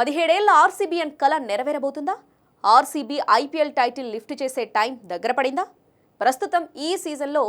పదిహేడేళ్ళ ఆర్సీబీఎన్ కల నెరవేరబోతుందా? ఆర్సీబీ ఐపీఎల్ టైటిల్ లిఫ్ట్ చేసే టైం దగ్గర పడిందా ప్రస్తుతం ఈ సీజన్లో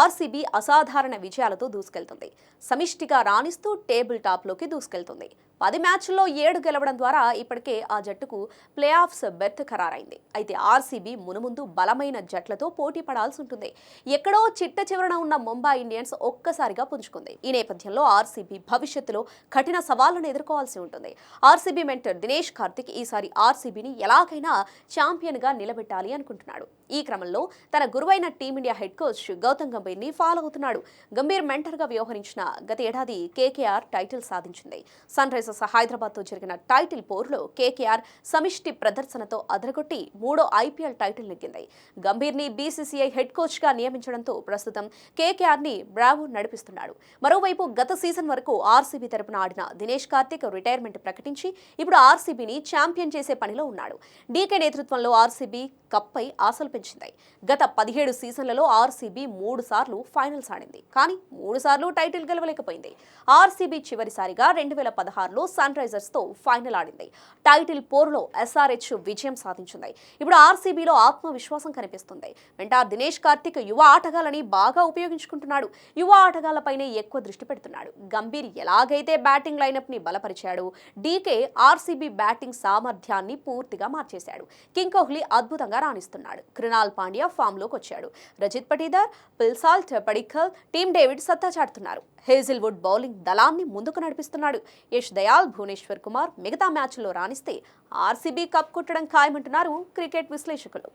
ఆర్సీబీ అసాధారణ విజయాలతో దూసుకెళ్తుంది. సమిష్టిగా రాణిస్తూ టేబుల్ టాప్లోకి దూసుకెళ్తుంది. పది మ్యాచ్ల్లో ఏడు గెలవడం ద్వారా ఇప్పటికే ఆ జట్టుకు ప్లే ఆఫ్స్ బెర్త్ ఖరారైంది. అయితే ఆర్సీబీ మునుముందు బలమైన జట్లతో పోటీ పడాల్సి ఉంటుంది. ఎక్కడో చిట్ట చివరన ఉన్న ముంబై ఇండియన్స్ ఒక్కసారిగా పుంజుకుంది. ఈ నేపథ్యంలో ఆర్సీబీ భవిష్యత్తులో కఠిన సవాళ్ళను ఎదుర్కోవాల్సి ఉంటుంది. ఆర్సీబీ మెంటర్ దినేష్ కార్తిక్ ఈసారి ఆర్సీబీని ఎలాగైనా ఛాంపియన్గా నిలబెట్టాలి అనుకుంటున్నాడు. ఈ క్రమంలో తన గురువైన Team India head coach Gautam గంభీర్ని follow అవుతున్నాడు. గంభీర్ మెంటర్గా వ్యవహరించిన గత ఏడాది కేకేఆర్ టైటిల్ సాధించింది. సన్ రైజర్స్ హైదరాబాద్తో జరిగిన టైటిల్ పోరులో కేకేఆర్ సమిష్టి ప్రదర్శనతో అదరగొట్టి మూడో ఐపీఎల్ టైటిల్ నెగ్గింది. గంభీర్ని బీసీసీఐ హెడ్ కోచ్గా నియమించడంతో ప్రస్తుతం కేకేఆర్ని బ్రావో నడిపిస్తున్నాడు. మరోవైపు గత సీజన్ వరకు ఆర్సీబీ తరపున ఆడిన దినేష్ కార్తిక్ రిటైర్మెంట్ ప్రకటించి ఇప్పుడు ఆర్సీబీని ఛాంపియన్ చేసే పనిలో ఉన్నాడు. డీకే నేతృత్వంలో ఆర్సీబీ కప్పై ఆశలు పెంచింది. గత పదిహేడు సీజన్లలో ఆర్సీబీ మూడు సార్లు ఫైనల్స్ ఆడింది. కానీ మూడు సార్లు టైటిల్ గెలవలేకపోయింది. ఆర్సీబీ చివరిసారిగా రెండు వేల పదహారులో సన్ రైజర్స్తో ఫైనల్ ఆడింది. టైటిల్ పోరులో ఎస్ఆర్హెచ్ విజయం సాధించింది. ఇప్పుడు ఆర్సీబీలో ఆత్మవిశ్వాసం కనిపిస్తుంది. వెంటార్ దినేష్ కార్తిక్ యువ ఆటగాళ్ళని బాగా ఉపయోగించుకుంటున్నాడు. యువ ఆటగాళ్ళపైనే ఎక్కువ దృష్టి పెడుతున్నాడు. గంభీర్ ఎలాగైతే బ్యాటింగ్ లైనప్ని బలపరిచాడు డీకే ఆర్సీబీ బ్యాటింగ్ సామర్థ్యాన్ని పూర్తిగా మార్చేశాడు. కింగ్ కోహ్లీ అద్భుతంగా రాణిస్తున్నాడు. కృణాల్ పాండ్యా ఫామ్లోకి వచ్చాడు. Rajat Patidar Phil Salt Padikkal Tim David సత్తా చాటుతున్నారు. హేజిల్వుడ్ బౌలింగ్ దళాన్ని ముందుకు నడిపిస్తున్నాడు. యష్ దయాల్ భువనేశ్వర్ కుమార్ మిగతా మ్యాచ్ల్లో రాణిస్తే ఆర్సీబీ కప్ కొట్టడం ఖాయమంటున్నారు క్రికెట్ విశ్లేషకులు.